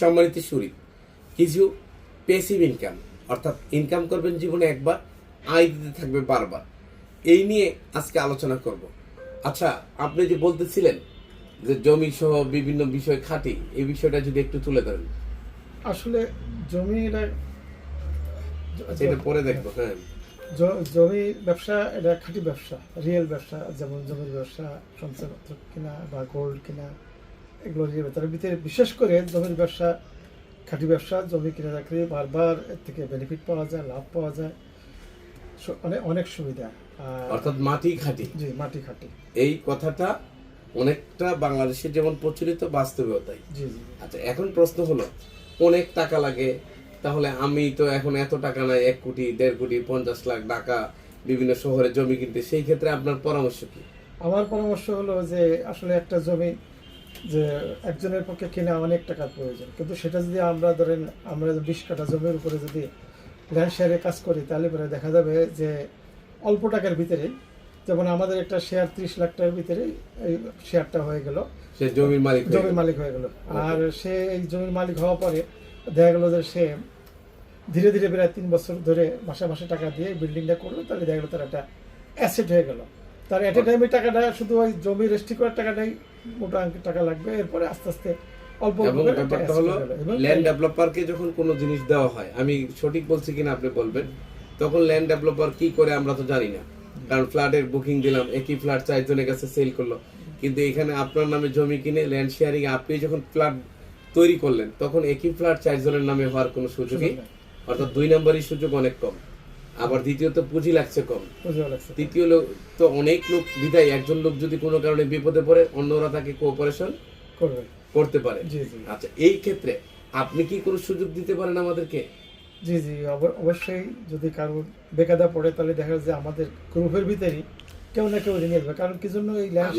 সম্মানিত সুরি কিছু passive income অর্থাৎ ইনকাম করবেন জীবনে একবার আয় দিতে থাকবে বারবার। এই নিয়ে আজকে আলোচনা করব। আচ্ছা আপনি যে বলতেছিলেন যে জমি সহ বিভিন্ন বিষয় খাটি এই বিষয়টা যদি একটু তুলে ধরেন। আসলে জমি এটা আচ্ছা, এটা পরে দেখব হ্যাঁ। জমি ব্যবসা এটা খাঁটি ব্যবসা রিয়েল ব্যবসা যেমন জমির ব্যবসা সঞ্চয়পত্র কিনা বা গোল্ড কিনা। এগুলো রিয়েল তার ভিতরে বিশেষ করে জমির ব্যবসা খাঁটি ব্যবসা জমি কিনে রাখলে বারবার এর থেকে বেনিফিট পাওয়া যায় লাভ পাওয়া যায় অনেক অনেক সুবিধা। অর্থাৎ মাটি খাঁটি। জি মাটি খাঁটি। এই কথাটা অনেকটা বাংলাদেশে যেমন প্রচলিত বাস্তবেও তাই জি জি। আচ্ছা এখন প্রশ্ন হলো অনেক টাকা লাগে তাহলে আমি তো এখন এত টাকা নাই এক কোটি দেড় কোটি পঞ্চাশ লাখ টাকা বিভিন্ন শহরে জমি কিনতে সেই ক্ষেত্রে আপনার পরামর্শ কি? আমার পরামর্শ হলো যে আসলে একটা জমি যে একজনের পক্ষে কিনা অনেক টাকার প্রয়োজন। কিন্তু সেটা যদি আমরা ধরেন আমরা বিশ কাঠা জমির উপরে যদি ল্যান্ড শেয়ারে কাজ করি তাহলে পরে দেখা যাবে যে অল্প টাকার ভিতরে যেমন আমাদের একটা শেয়ার ত্রিশ লাখ টাকার ভিতরে এই শেয়ারটা হয়ে গেল। সে জমির মালিক হয়ে জমির গেল। মালিক হয়ে গেল। আর সে এই জমির মালিক হওয়ার পরে দেখা গেল যে সে ধীরে ধীরে প্রায় তিন বছর ধরে মাসে মাসে টাকা দিয়ে বিল্ডিংটা করল তাহলে দেখা গেলো তার একটা অ্যাসেট হয়ে গেল। তার এট এ টাইমে টাকাটা শুধু ওই জমি রেজিস্ট্রি করার টাকাটাই মোটা অঙ্কের টাকা লাগবে। এরপরে আস্তে আস্তে অল্প অল্প এবং ব্যাপারটা হলো ল্যান্ড ডেভেলপারকে যখন কোনো জিনিস দেওয়া হয় আমি সঠিক বলছি কিনা আপনি বলবেন তখন ল্যান্ড ডেভেলপার কি করে আমরা তো জানি না। কারণ ফ্ল্যাটের বুকিং দিলাম একই ফ্ল্যাট চারজনের কাছে সেল করল। কিন্তু এখানে আপনার নামে জমি কিনে ল্যান্ড শেয়ারিং আপনি যখন ফ্ল্যাট তৈরি করলেন তখন একই ফ্ল্যাট চারজনের নামে হওয়ার কোনো সুযোগই সুযোগ নেই। অর্থাৎ দুই নম্বরই সুযোগ অনেক কম। আবার দ্বিতীয়ত পুঁজি লাগছে কম। তৃতীয় লোক তো অনেক লোক বিদায় একজন লোক যদি কোনো কারণে বিপদে পড়ে অন্যরা তাকে কোঅপারেশন করবে। করতে পারে। জি জি। আচ্ছা এই ক্ষেত্রে আপনি কি কোনো সুযোগ দিতে পারেন আমাদেরকে? জি জি অব- অবশ্যই যদি কারোর বেকাদা পড়ে তাহলে দেখা যায় যে আমাদের গ্রুপের ভিতরেই কেউ না কেউ ঋণ আসবে। কারণ কি জন্য এই ল্যান্ড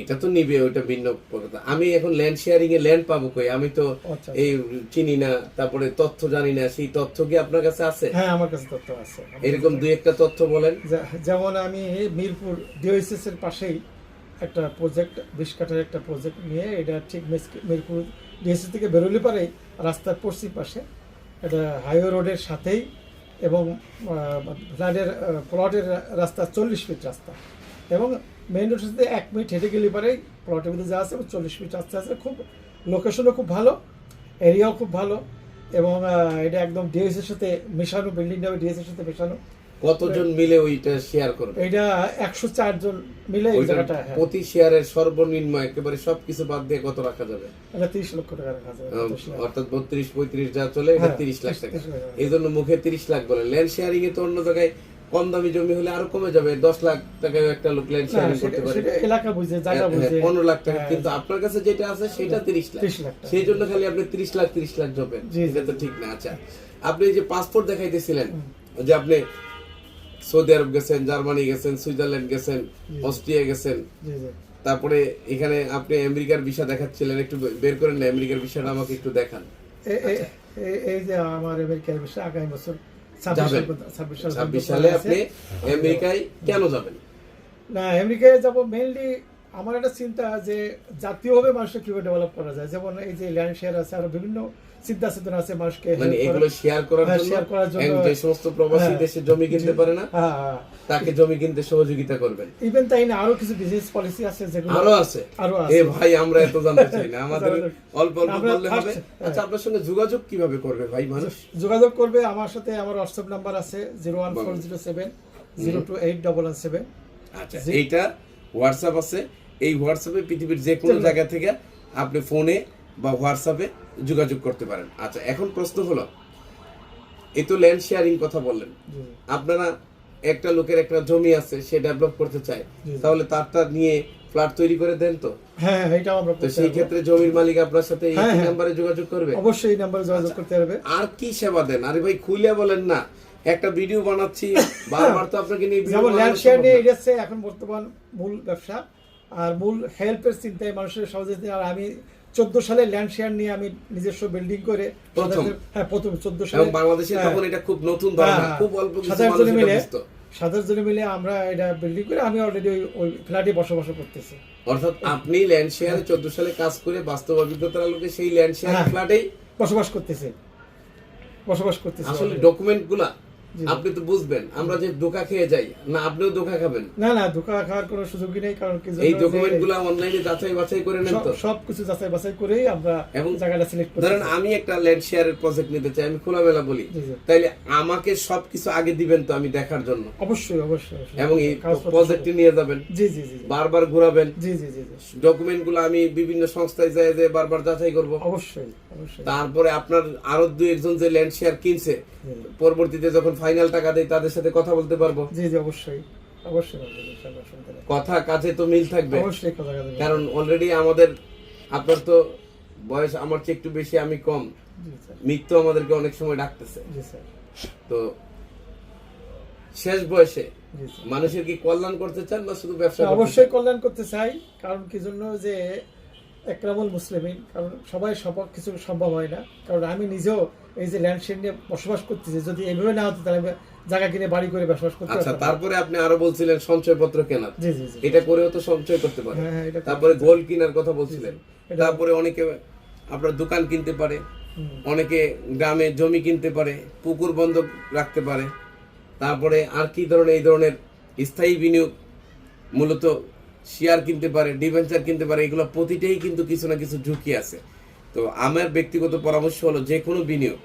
এটা তো নিবে ওইটা ভিন্ন কথা। আমি এখন ল্যান্ড শেয়ারিং এ ল্যান্ড পাবো কই? আমি তো আচ্ছা। এই চিনি না তারপরে তথ্য জানি না সেই তথ্য কি আপনার কাছে আছে? হ্যাঁ আমার কাছে তথ্য আছে। এরকম দুই একটা তথ্য বলেন। যেমন আমি মিরপুর ডিওএসএস এর পাশেই একটা প্রজেক্ট বিশ কাঠার একটা প্রজেক্ট নিয়ে এটা ঠিক মিরপুর ডিওএসএস থেকে বেরোলে পারে রাস্তার পশ্চিম পাশে এটা হাইওয়ে রোডের সাথেই এবং ফ্ল্যাটের প্লটের রাস্তা চল্লিশ ফিট রাস্তা। এবং মেইন রোড সাথে এক মিনিট হেঁটে গেলে পারেই প্লটের মধ্যে যা আছে চল্লিশ ফিট রাস্তা আছে খুব লোকেশনও খুব ভালো এরিয়াও খুব ভালো এবং এটা একদম ডিএসএর সাথে মেশানো বিল্ডিংটা ডিএসএর সাথে মেশানো। কতজন মিলে ওইটা শেয়ার করবে? এটা একশো চার জন মিলে এই জায়গাটা হ্যাঁ। প্রতি শেয়ারের সর্বনিম্ন একেবারে সবকিছু বাদ দিয়ে কত রাখা যাবে? এটা তিরিশ লক্ষ টাকা রাখা যাবে। অর্থাৎ বত্রিশ পঁয়ত্রিশ যা চলে এটা হ্যাঁ, তিরিশ লাখ টাকা। লাখ। টাকা। এই জন্য মুখে তিরিশ লাখ বলে। ল্যান্ড শেয়ারিং এ তো অন্য জায়গায় কম দামি জমি হলে আরও কমে যাবে দশ লাখ টাকায় একটা লোক ল্যান্ড শেয়ারিং করতে পারে। এলাকা বুঝে জায়গা বুঝে। হ্যাঁ, পনেরো লাখ টাকা। হ্যাঁ, কিন্তু আপনার কাছে যেটা আছে সেটা তিরিশ লাখ। 30 লাখ টাকা। সেই জন্য খালি আপনি তিরিশ লাখ তিরিশ লাখ জবেন জি, এটা তো ঠিক না। আচ্ছা আপনি যে পাসপোর্ট দেখাইতেছিলেন যে আপনি সৌদি আরব গেছেন জার্মানি গেছেন সুইজারল্যান্ড গেছেন অস্ট্রিয়া গেছেন। তারপরে এখানে আপনি আমেরিকার ভিসা দেখাচ্ছিলেন। একটু বের করেন না আমেরিকার ভিসাটা আমাকে একটু দেখান। এই যে আমার আমেরিকার আগামী বছর যাবেন। ছাব্বিশ সাল আপনি আমেরিকায় কেন যাবেন? না আমেরিকায় যাব মেইনলি আমার একটা চিন্তা যে জাতীয়ভাবে মানুষকে কীভাবে ডেভেলপ করা যায়? যেমন এই যে ল্যান্ড শেয়ার আছে আরও বিভিন্ন আছে মানুষকে মানে এগুলো শেয়ার করার হ্যাঁ, জন্য share করার জন্য- যে সমস্ত প্রবাসী হ্যাঁ। দেশে জমি কিনতে পারে না হ্যাঁ তাকে জমি কিনতে সহযোগিতা করবেন। ইভেন তাই না আরও কিছু বিজনেস পলিসি আছে যেগুলো আরও আছে। আরও এ ভাই আমরা এত জানতে চাই না। আমাদের অল্প অল্প বললে হবে। আচ্ছা আপনার সঙ্গে যোগাযোগ কীভাবে করবে ভাই মানুষ? যোগাযোগ করবে আমার সাথে আমার হোয়াটসঅ্যাপ নাম্বার আছে zero one four zero seven zero two eight double one seven. আচ্ছা এইটা হোয়াটসঅ্যাপ আছে। এই হোয়াটসঅ্যাপে পৃথিবীর যে কোনো জায়গা থেকে আপনি ফোনে বা হোয়াটসঅ্যাপে যোগাযোগ করতে পারেন। আচ্ছা এখন প্রশ্ন হলো এই তো ল্যান্ড শেয়ারিং কথা বললেন। আপনারা একটা লোকের একটা জমি আছে সে ডেভেলপ করতে চায়। তাহলে তারটা নিয়ে ফ্ল্যাট তৈরি করে দেন তো? হ্যাঁ এটাও আমরা তো সেই ক্ষেত্রে জমির মালিক আপনার সাথে এই হ্যাঁ, হ্যাঁ। যোগাযোগ করবে? অবশ্যই এই নাম্বারে যোগাযোগ করতে পারবে। আর কি সেবা দেন? আরে ভাই খুলে বলেন না একটা ভিডিও বানাচ্ছি বারবার তো আপনাকে নিয়ে ভিডিও যেমন ল্যান্ড শেয়ার নিয়ে হচ্ছে এখন বর্তমান মূল ব্যবসা। আর মূল হেল্পের চিন্তায় মানুষের সহযোগিতা আর আমি চোদ্দ সালে ল্যান্ড শেয়ার নিয়ে আমি নিজস্ব বিল্ডিং করে। হ্যাঁ প্রথম চোদ্দ সালে বাংলাদেশে হ্যাঁ। তখন এটা খুব নতুন হ্যাঁ, খুব অল্প এটা মিলে। সাধারণ জনে মিলে আমরা এটা বিল্ডিং করে আমি অলরেডি ওই ফ্ল্যাটে বসবাস করতেছি অর্থাৎ আপনি ল্যান্ড শেয়ারে চোদ্দ সালে কাজ করে বাস্তব অভিজ্ঞতার আলোকে সেই ল্যান্ড শেয়ার হ্যাঁ। ফ্ল্যাটেই বসবাস করতেছি বসবাস করতেছি আসলে already। আপনি তো বুঝবেন আমরা যে ধোকা খেয়ে যাই না আপনিও ধোকা খাবেন? না না ধোকা খাওয়ার কোনো সুযোগই নেই কারণ কি এই অনলাইনে যাচাই বাছাই করে নেন তো। সব কিছু যাচাই বাছাই করেই আমরা এবং জায়গাটা সিলেক্ট করছি। ধরেন আমি একটা ল্যান্ড শেয়ারের প্রজেক্ট নিতে চাই আমি খোলামেলা বলি। তাইলে আমাকে সবকিছু আগে দিবেন তো আমি দেখার জন্য? অবশ্যই অবশ্যই। এবং এই প্রজেক্টটি নিয়ে যাবেন? জি জি জি। বারবার ঘোরাবেন? জি জি জি জি। ডকুমেন্টগুলো আমি বিভিন্ন সংস্থায় যাই যে বারবার যাচাই করব? অবশ্যই। তারপরে আপনার আরও দুই একজন যে ল্যান্ড শেয়ার কিনছে পরবর্তীতে যখন ফাইনাল টাকা দেয় তাদের সাথে কথা বলতে পারব? জি জি অবশ্যই। অবশ্যই। কথা কাজে তো মিল থাকবে। অবশ্যই কথা। কারণ অলরেডি আমাদের আপনার তো বয়স আমার চেয়ে একটু বেশি আমি কম। জি স্যার। মৃত্যু আমাদেরকে অনেক সময় ডাকতেছে। জি স্যার। তো শেষ বয়সে জি স্যার। মানুষের কি কল্যাণ করতে চান না শুধু ব্যবসা করতে অবশ্যই কল্যাণ করতে চাই। কারণ কি জন্য? যে একরামুল মুসলিমিন কারণ সবাই সব কিছু সম্ভব হয় না। কারণ আমি নিজেও এই যে ল্যান্ডশেড নিয়ে বসবাস করতেছি যদি এইভাবে না হতো তাহলে জায়গা কিনে বাড়ি করে বসবাস করতে আচ্ছা তারপরে আপনি আরও বলছিলেন সঞ্চয়পত্র কেনার। জি জি এটা করেও তো সঞ্চয় করতে পারে। হ্যাঁ, হ্যাঁ, এটা তারপরে গোল্ড কেনার কথা বলছিলেন। এটা- তারপরে অনেকে আপনার দোকান কিনতে পারে। অনেকে গ্রামে জমি কিনতে পারে পুকুর বন্ধক রাখতে পারে। তারপরে আর কি ধরনের এই ধরনের স্থায়ী বিনিয়োগ মূলত শেয়ার কিনতে পারে, ডিভেঞ্চার কিনতে পারে, এগুলো প্রতিটাই কিন্তু কিছু না কিছু ঝুঁকি আছে। তো আমার ব্যক্তিগত পরামর্শ হলো যে কোনো বিনিয়োগ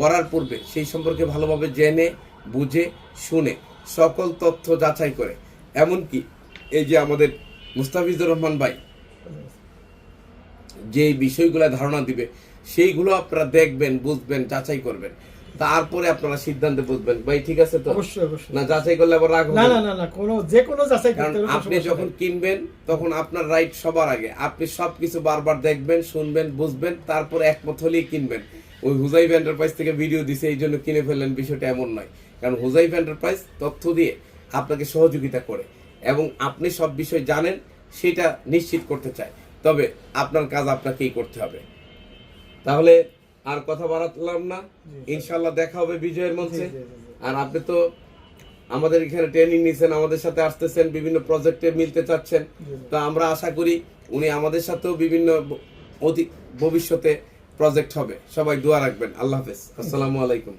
করার পূর্বে সেই সম্পর্কে ভালোভাবে জেনে, বুঝে, শুনে সকল তথ্য যাচাই করে। এমনকি এই যে আমাদের মুস্তাফিজুর রহমান ভাই, যে বিষয়গুলো ধারণা দিবে, সেইগুলো আপনারা দেখবেন, বুঝবেন, যাচাই করবেন। তারপরে আপনারা সিদ্ধান্তে বুঝবেন। ভাই ঠিক আছে তো? অবশ্যই অবশ্যই। না যাচাই করলে আবার রাগ না না না না কোনো যে কোনো যাচাই করতে হবে আপনি যখন কিনবেন তখন আপনার রাইট সবার আগে। আপনি সবকিছু বারবার দেখবেন শুনবেন বুঝবেন তারপর একমত হলেই কিনবেন। ওই হুজাইফ এন্টারপ্রাইজ থেকে ভিডিও দিছে এই জন্য কিনে ফেললেন বিষয়টা এমন নয়। কারণ হুজাইফ এন্টারপ্রাইজ তথ্য দিয়ে আপনাকে সহযোগিতা করে এবং আপনি সব বিষয় জানেন সেটা নিশ্চিত করতে চায়। তবে আপনার কাজ আপনাকেই করতে হবে। তাহলে আর কথা বাড়াতলাম না। ইনশাল্লাহ দেখা হবে বিজয়ের মঞ্চে। আর আপনি তো আমাদের এখানে ট্রেনিং নিয়েছেন আমাদের সাথে আসতেছেন বিভিন্ন প্রজেক্টে মিলতে চাচ্ছেন। তা আমরা আশা করি উনি আমাদের সাথেও বিভিন্ন অতি ভবিষ্যতে প্রজেক্ট হবে। সবাই দোয়া রাখবেন। আল্লাহ হাফেজ। আসসালামু আলাইকুম।